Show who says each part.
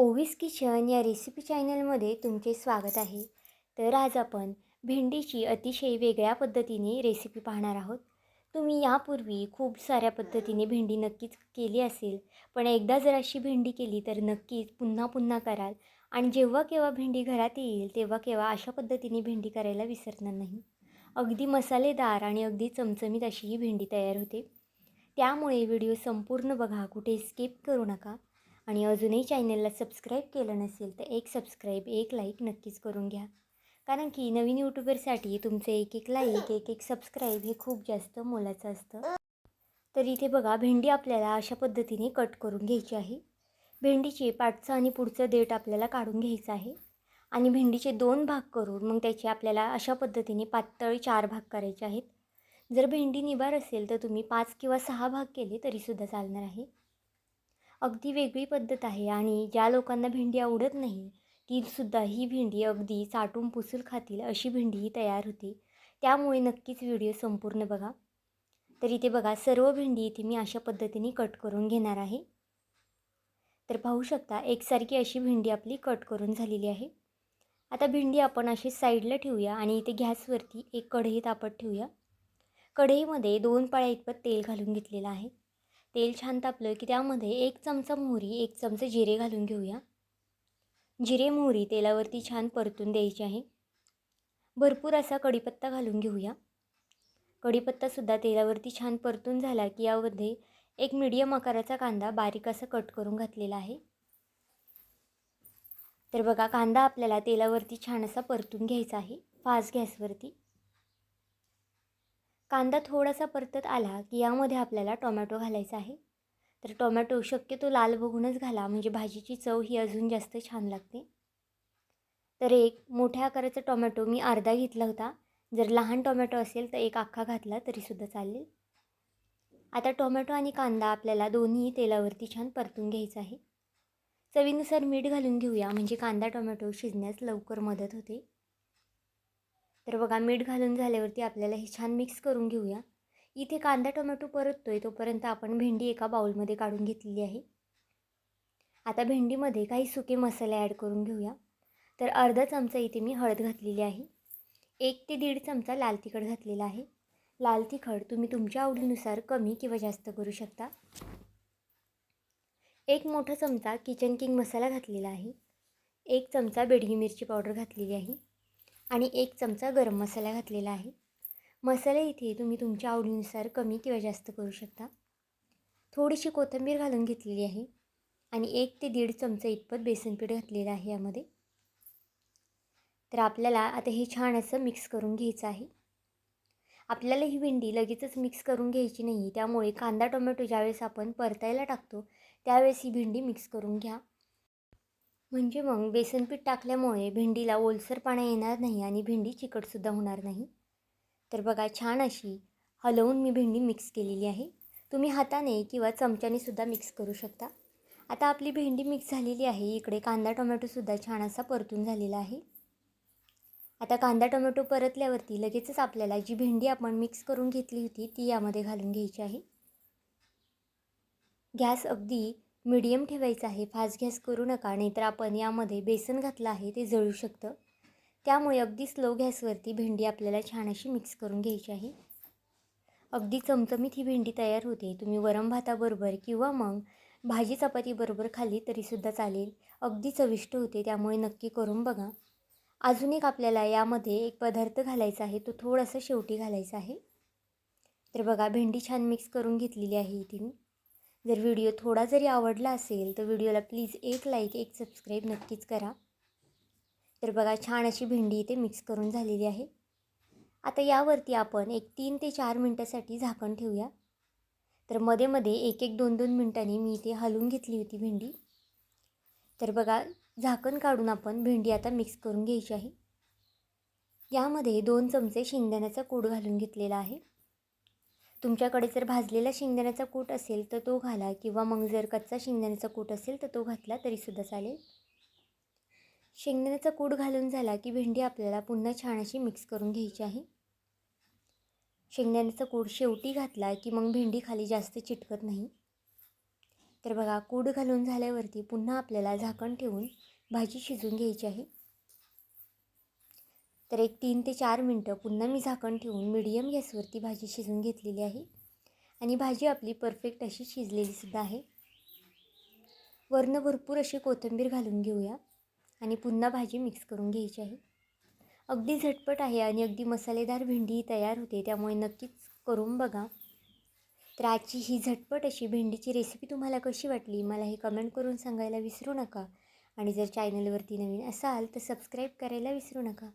Speaker 1: ओवीस kitchen या recipe चॅनलमध्ये तुमचे स्वागत आहे. तर आज आपण भेंडीची अतिशय वेगळ्या पद्धतीने रेसिपी पाहणार आहोत. तुम्ही यापूर्वी खूप साऱ्या पद्धतीने भेंडी नक्कीच केली असेल पण एकदा जर अशी भेंडी केली तर नक्कीच पुन्हा पुन्हा कराल आणि जेव्हा केव्हा भेंडी घरात येईल तेव्हा केव्हा अशा पद्धतीने भेंडी करायला विसरणार नाही. अगदी मसालेदार आणि अगदी चमचमीत अशी ही भेंडी तयार होते. त्यामुळे व्हिडिओ संपूर्ण बघा कुठे स्किप करू नका. आणि अजूनही चॅनलला सबस्क्राईब केलं नसेल तर एक सबस्क्राईब एक लाईक नक्कीच करून घ्या. कारण की नवीन यूट्यूबरसाठी तुमचं एक एक लाईक एक एक सबस्क्राईब हे खूप जास्त मोलाचं असतं. तर इथे बघा भेंडी आपल्याला अशा पद्धतीने कट करून घ्यायची आहे. भेंडीचे पाठचं आणि पुढचं देठ आपल्याला काढून घ्यायचं आहे. आणि भेंडीचे दोन भाग करून मग त्याचे आपल्याला अशा पद्धतीने पातळ चार भाग करायचे आहेत. जर भेंडी निबार असेल तर तुम्ही पाच किंवा सहा भाग केले तरीसुद्धा चालणार आहे. अगदी वेगळी पद्धत आहे आणि ज्या लोकांना भेंडी आवडत नाही तीसुद्धा ही भेंडी अगदी चाटून पुसून खातील अशी भेंडी तयार होते. त्यामुळे नक्कीच व्हिडिओ संपूर्ण बघा. तर इथे बघा सर्व भेंडी इथे मी अशा पद्धतीने कट करून घेणार आहे. तर पाहू शकता एकसारखी अशी भेंडी आपली कट करून झालेली आहे. आता भेंडी आपण अशी साईडला ठेवूया आणि इथे गॅसवरती एक कढई तापत ठेवूया. कढईमध्ये दोन पाळ्या इतपत तेल घालून घेतलेलं आहे. तेल छान तापलं की त्यामध्ये एक चमचा मोहरी एक चमचा जिरे घालून घेऊया. जिरे मोहरी तेलावरती छान परतून द्यायची आहे. भरपूर असा कढीपत्ता घालून घेऊया. कढीपत्तासुद्धा तेलावरती छान परतून झाला की यामध्ये एक मीडियम आकाराचा कांदा बारीक असा कट करून घातलेला आहे. तर बघा कांदा आपल्याला तेलावरती छान असा परतून घ्यायचा आहे. फास्ट गॅसवरती. कांदा थोडासा परतत आला की यामध्ये आपल्याला टोमॅटो घालायचा आहे. तर टोमॅटो शक्यतो लाल बघूनच घाला म्हणजे भाजीची चव ही अजून जास्त छान लागते. तर एक मोठ्या आकाराचा टोमॅटो मी अर्धा घेतला होता. जर लहान टोमॅटो असेल तर एक अख्खा घातला तरीसुद्धा चालेल. आता टोमॅटो आणि कांदा आपल्याला दोन्ही तेलावरती छान परतून घ्यायचं आहे. चवीनुसार मीठ घालून घेऊया म्हणजे कांदा टोमॅटो शिजण्यास लवकर मदत होते. तर बघा मीठ घालून झाल्यावरती आपल्याला हे छान मिक्स करून घेऊया. इथे कांदा टोमॅटो परततोय तोपर्यंत आपण भेंडी एका बाउलमध्ये काढून घेतलेली आहे. आता भेंडीमध्ये काही सुके मसाले ॲड करून घेऊया. तर अर्धा चमचा इथे मी हळद घातलेली आहे. एक ते दीड चमचा लाल तिखट घातलेला आहे. लाल तिखट तुम्ही तुमच्या आवडीनुसार कमी किंवा जास्त करू शकता. एक मोठा चमचा किचन किंग मसाला घातलेला आहे. एक चमचा बेडगी मिरची पावडर घातलेली आहे. आणि एक चमचा गरम मसाला घातलेला आहे. मसाले इथे तुम्ही तुमच्या आवडीनुसार कमी किंवा जास्त करू शकता. थोडीशी कोथिंबीर घालून घेतलेली आहे आणि एक ते दीड चमचा इतपत बेसनपीठ घातलेलं आहे यामध्ये. तर आपल्याला आता हे छान असं मिक्स करून घ्यायचं आहे. आपल्याला ही भेंडी लगेचच मिक्स करून घ्यायची नाही त्यामुळे कांदा टोमॅटो ज्यावेळेस आपण परतायला टाकतो त्यावेळेस ही भेंडी मिक्स करून घ्या. म्हणजे मग बेसनपीठ टाकल्यामुळे भेंडीला ओलसरपणा येणार नाही आणि भेंडी चिकटसुद्धा होणार नाही? तर बघा छान अशी हलवून मी भेंडी मिक्स केलेली आहे. तुम्ही हाताने किंवा चमच्याने सुद्धा मिक्स करू शकता. आता आपली भेंडी मिक्स झालेली आहे. इकडे कांदा टोमॅटोसुद्धा छान असा परतून झालेला आहे. आता कांदा टोमॅटो परतल्यावरती लगेचच आपल्याला जी भेंडी आपण मिक्स करून घेतली होती ती यामध्ये घालून घ्यायची आहे. गॅस अगदी मीडियम ठेवायचं आहे फास्ट गॅस करू नका नाहीतर आपण यामध्ये बेसन घातलं आहे ते जळू शकतं. त्यामुळे अगदी स्लो गॅसवरती भेंडी आपल्याला छान अशी मिक्स करून घ्यायची आहे. अगदी चमचमीत ही भेंडी तयार होते. तुम्ही वरम भाताबरोबर किंवा मग भाजी चपातीबरोबर खाल्ली तरीसुद्धा चालेल. अगदी चविष्ट होते त्यामुळे नक्की करून बघा. अजून एक आपल्याला यामध्ये एक पदार्थ घालायचा आहे तो थोडासा शेवटी घालायचा आहे. तर बघा भेंडी छान मिक्स करून घेतलेली आहे इथे मी जर व्हिडिओ थोडा जरी आवडला असेल तर व्हिडिओला प्लीज एक लाईक एक सबस्क्राईब नक्कीच करा. तर बघा छान अशी भेंडी इथे मिक्स करून झालेली आहे. आता यावरती आपण एक तीन ते चार मिनटासाठी झाकण ठेवूया. तर मध्ये मध्ये एक एक दोन दोन मिनटांनी मी इथे हलवून घेतली होती भेंडी. तर बघा झाकण काढून आपण भेंडी आता मिक्स करून घ्यायची आहे. यामध्ये दोन चमचे शेंगदाण्याचा कोड घालून घेतलेला आहे. तुमच्याकडे जर भाजलेला शेंगदाण्याचा कूट असेल तर तो घाला किंवा मग जर कच्चा शेंगदाण्याचा कूट असेल तर तो घातला तरीसुद्धा चालेल. शेंगदाण्याचा कूट घालून झाला की भेंडी आपल्याला पुन्हा छान अशी मिक्स करून घ्यायची आहे. शेंगदाण्याचा कूड शेवटी घातला की मग भेंडी खाली जास्त चिटकत नाही. तर बघा कूड घालून झाल्यावरती पुन्हा आपल्याला झाकण ठेवून भाजी शिजून घ्यायची आहे. तर एक तीन ते चार मिनटं पुन्हा मी झाकण ठेवून मिडियम गॅसवरती भाजी शिजून घेतलेली आहे. आणि भाजी आपली परफेक्ट अशी शिजलेलीसुद्धा आहे. वरनं भरपूर अशी कोथिंबीर घालून घेऊया. आणि पुन्हा भाजी मिक्स करून घ्यायची आहे. अगदी झटपट आहे आणि अगदी मसालेदार भेंडी तयार होते त्यामुळे नक्कीच करून बघा. तर आजची ही झटपट अशी भेंडीची रेसिपी तुम्हाला कशी वाटली मला हे कमेंट करून सांगायला विसरू नका. आणि जर चॅनलवरती नवीन असाल तर सबस्क्राईब करायला विसरू नका.